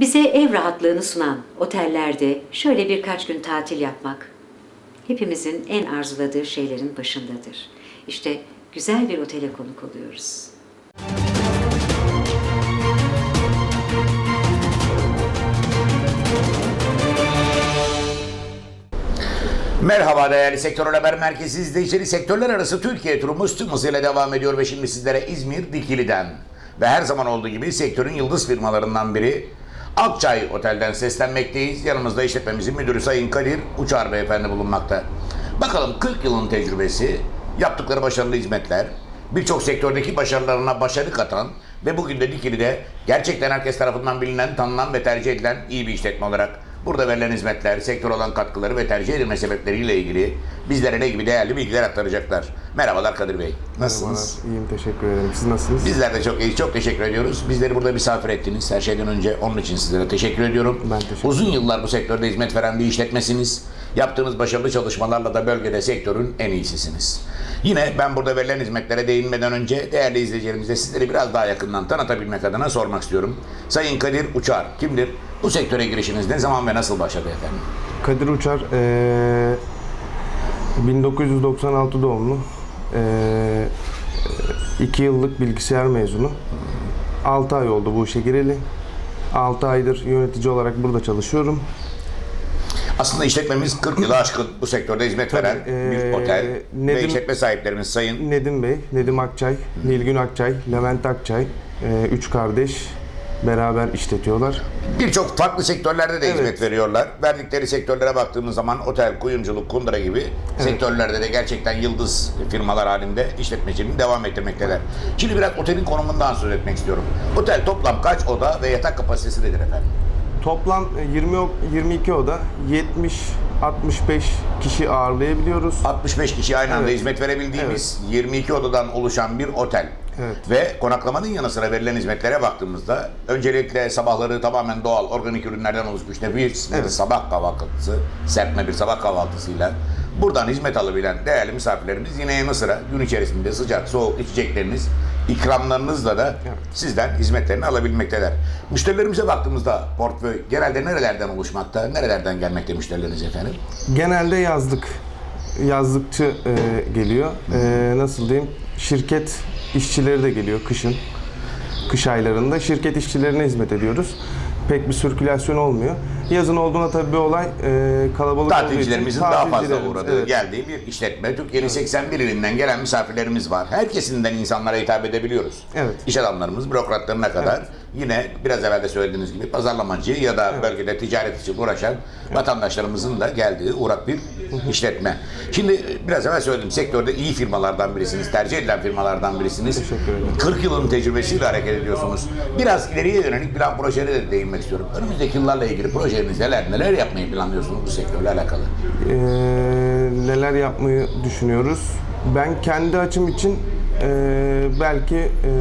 Bize ev rahatlığını sunan otellerde şöyle birkaç gün tatil yapmak hepimizin en arzuladığı şeylerin başındadır. İşte güzel bir otele konuk oluyoruz. Merhaba değerli Sektör Haber Merkezi izleyicileri. Sektörler arası Türkiye turumuz tüm hızıyla devam ediyor ve şimdi sizlere İzmir Dikili'den ve her zaman olduğu gibi sektörün yıldız firmalarından biri Akçay Otel'den seslenmekteyiz. Yanımızda işletmemizin müdürü Sayın Kadir Uçar Beyefendi bulunmakta. Bakalım 40 yılın tecrübesi, yaptıkları başarılı hizmetler, birçok sektördeki başarılarına başarı katan ve bugün de Dikili'de gerçekten herkes tarafından bilinen, tanınan ve tercih edilen iyi bir işletme olarak Burada verilen hizmetler, sektör olan katkıları ve tercih edilme sebepleriyle ilgili bizlere ne gibi değerli bilgiler aktaracaklar. Merhabalar Kadir Bey. Nasılsınız? Merhabalar, iyiyim teşekkür ederim. Siz nasılsınız? Bizler de çok iyi, çok teşekkür ediyoruz. Bizleri burada misafir ettiniz. Her şeyden önce onun için sizlere teşekkür ediyorum. Ben teşekkür Uzun yıllar bu sektörde hizmet veren bir işletmesiniz. Yaptığınız başarılı çalışmalarla da bölgede sektörün en iyisisiniz. Yine ben burada verilen hizmetlere değinmeden önce değerli izleyicilerimize sizleri biraz daha yakından tanıtabilmek adına sormak istiyorum. Sayın Kadir Uçar kimdir? Bu sektöre girişiniz ne zaman ve nasıl başladı efendim? Kadir Uçar, eee 1996 doğumlu. 2 yıllık bilgisayar mezunu. 6 ay oldu bu işe gireli. 6 aydır yönetici olarak burada çalışıyorum. Aslında işletmemiz 40 yılı aşkın bu sektörde hizmet veren bir otel ve Nedim- işletme sahiplerimiz Sayın Nedim Bey, Nedim Akçay, Nilgün Akçay, Levent Akçay, eee, üç kardeş beraber işletiyorlar. Birçok farklı sektörlerde de Evet. hizmet veriyorlar. Verdikleri sektörlere baktığımız zaman otel, kuyumculuk, kundura gibi sektörlerde de gerçekten yıldız firmalar halinde işletmeciliğini devam ettirmekteler. Şimdi biraz otelin konumundan söz etmek istiyorum. Otel toplam kaç oda ve yatak kapasitesi nedir efendim? Toplam 20 o- 22 oda 70 65 kişi ağırlayabiliyoruz. 65 kişi aynı anda Evet. hizmet verebildiğimiz 22 odadan oluşan bir otel. Evet. Ve konaklamanın yanı sıra verilen hizmetlere baktığımızda öncelikle sabahları tamamen doğal organik ürünlerden oluşmuş nefis bir Evet. sabah kahvaltısı, serpme bir sabah kahvaltısıyla buradan hizmet alabilen değerli misafirlerimiz yine yanı sıra gün içerisinde sıcak soğuk içecekleriniz, ikramlarınızla da Evet. sizden hizmetlerini alabilmekteler. Müşterilerimize baktığımızda portföy genelde nerelerden oluşmakta, nerelerden gelmekte müşterileriniz efendim? Genelde yazlık yazlıkçı e, geliyor. E, nasıl diyeyim? Şirket işçileri de geliyor kışın. Kış aylarında şirket işçilerine hizmet ediyoruz. Pek bir sirkülasyon olmuyor. Yazın olduğunda tabii bir olay e, kalabalık olduğu için Tatilcilerimizin daha fazla tatilcilerimiz, uğradığı, evet. geldiği bir işletme. Türkiye'nin 81 ilinden gelen misafirlerimiz var. Her kesimden insanlara hitap edebiliyoruz. Evet. İş adamlarımız, bürokratlarına kadar yine biraz evvel de söylediğiniz gibi pazarlamacı ya da bölgede ticaret için uğraşan vatandaşlarımızın da geldiği uğrak bir işletme. Şimdi biraz evvel söyledim sektörde iyi firmalardan birisiniz, tercih edilen firmalardan birisiniz. Teşekkür ederim. 40 yılın tecrübesiyle hareket ediyorsunuz. Biraz ileriye yönelik plan projelere de değinmek istiyorum. Önümüzdeki yıllarla ilgili projeniz neler, neler yapmayı planlıyorsunuz bu sektörle alakalı? Ee, neler yapmayı düşünüyoruz? Ben kendi açım için e, belki e,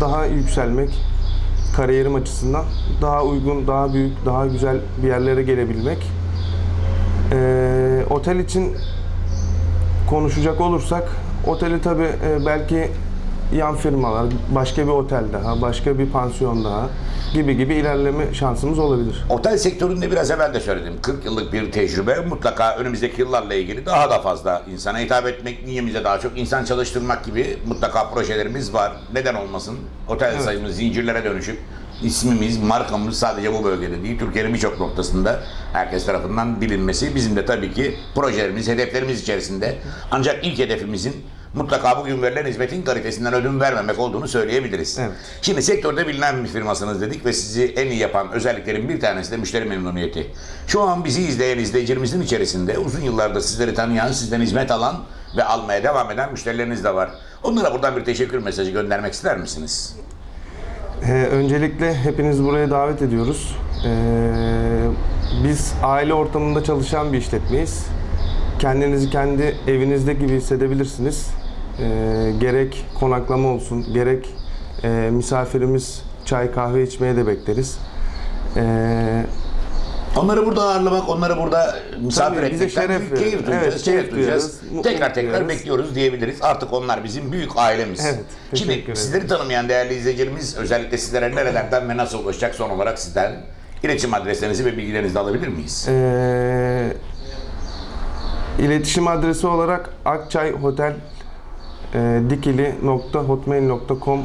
daha yükselmek, kariyerim açısından daha uygun, daha büyük, daha güzel bir yerlere gelebilmek. Ee, otel için konuşacak olursak, oteli tabii e, belki yan firmalar, başka bir otel daha, başka bir pansiyon daha gibi gibi ilerleme şansımız olabilir. Otel sektöründe biraz evvel de söyledim. 40 yıllık bir tecrübe mutlaka önümüzdeki yıllarla ilgili daha da fazla insana hitap etmek, niyemize daha çok insan çalıştırmak gibi mutlaka projelerimiz var. Neden olmasın? Otel sayımız zincirlere dönüşüp ismimiz, markamız sadece bu bölgede değil, Türkiye'nin birçok noktasında herkes tarafından bilinmesi bizim de tabii ki projelerimiz, hedeflerimiz içerisinde. Ancak ilk hedefimizin mutlaka bugün verilen hizmetin kalitesinden ödün vermemek olduğunu söyleyebiliriz. Evet. Şimdi sektörde bilinen bir firmasınız dedik ve sizi en iyi yapan özelliklerin bir tanesi de müşteri memnuniyeti. Şu an bizi izleyen izleyicilerimizin içerisinde uzun yıllardır sizleri tanıyan, sizden hizmet alan ve almaya devam eden müşterileriniz de var. Onlara buradan bir teşekkür mesajı göndermek ister misiniz? Ee, öncelikle hepinizi buraya davet ediyoruz. Ee, biz aile ortamında çalışan bir işletmeyiz. Kendinizi kendi evinizde gibi hissedebilirsiniz. Ee, gerek konaklama olsun, gerek e, misafirimiz çay kahve içmeye de bekleriz. Ee, Onları burada ağırlamak, onları burada misafir Tabii, bize etmekten şeref büyük keyif duyacağız, Evet, şeref keyif duyacağız. duyuyoruz, mutluluk Tekrar tekrar duyuyoruz. bekliyoruz diyebiliriz. Artık onlar bizim büyük ailemiz. Evet, Şimdi teşekkür ederim. sizleri tanımayan değerli izleyicilerimiz özellikle sizlere nerelerden ve nasıl ulaşacak son olarak sizden iletişim adreslerinizi ve bilgilerinizi de alabilir miyiz? Ee, iletişim adresi olarak Akçay Hotel e, dikili.hotmail.com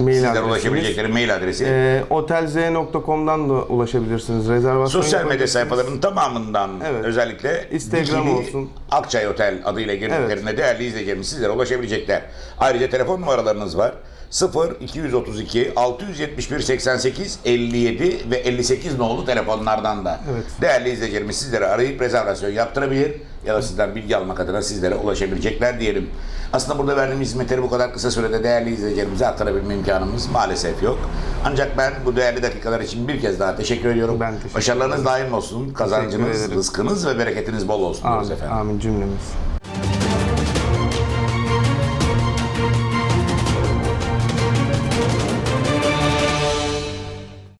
mail ulaşabilecekleri mail adresi. Ee, otelz.com'dan da ulaşabilirsiniz. Rezervasyon Sosyal medya yapabilirsiniz. sayfalarının tamamından Evet. özellikle Instagram Dikili olsun. Akçay Otel adıyla girdiklerinde değerli izleyicilerimiz sizlere ulaşabilecekler. Ayrıca telefon numaralarınız var. 0 232 671 88 57 ve 58 nolu telefonlardan da Evet. değerli izleyicilerimiz sizlere arayıp rezervasyon yaptırabilir ya da sizden bilgi almak adına sizlere ulaşabilecekler diyelim. Aslında burada verdiğimiz hizmetleri bu kadar kısa sürede değerli izleyicilerimize aktarabilme imkanımız maalesef yok. Ancak ben bu değerli dakikalar için bir kez daha teşekkür ediyorum. Ben teşekkür Başarılarınız daim olsun. Kazancınız, rızkınız ve bereketiniz bol olsun diyoruz Amin, efendim. amin cümlemiz.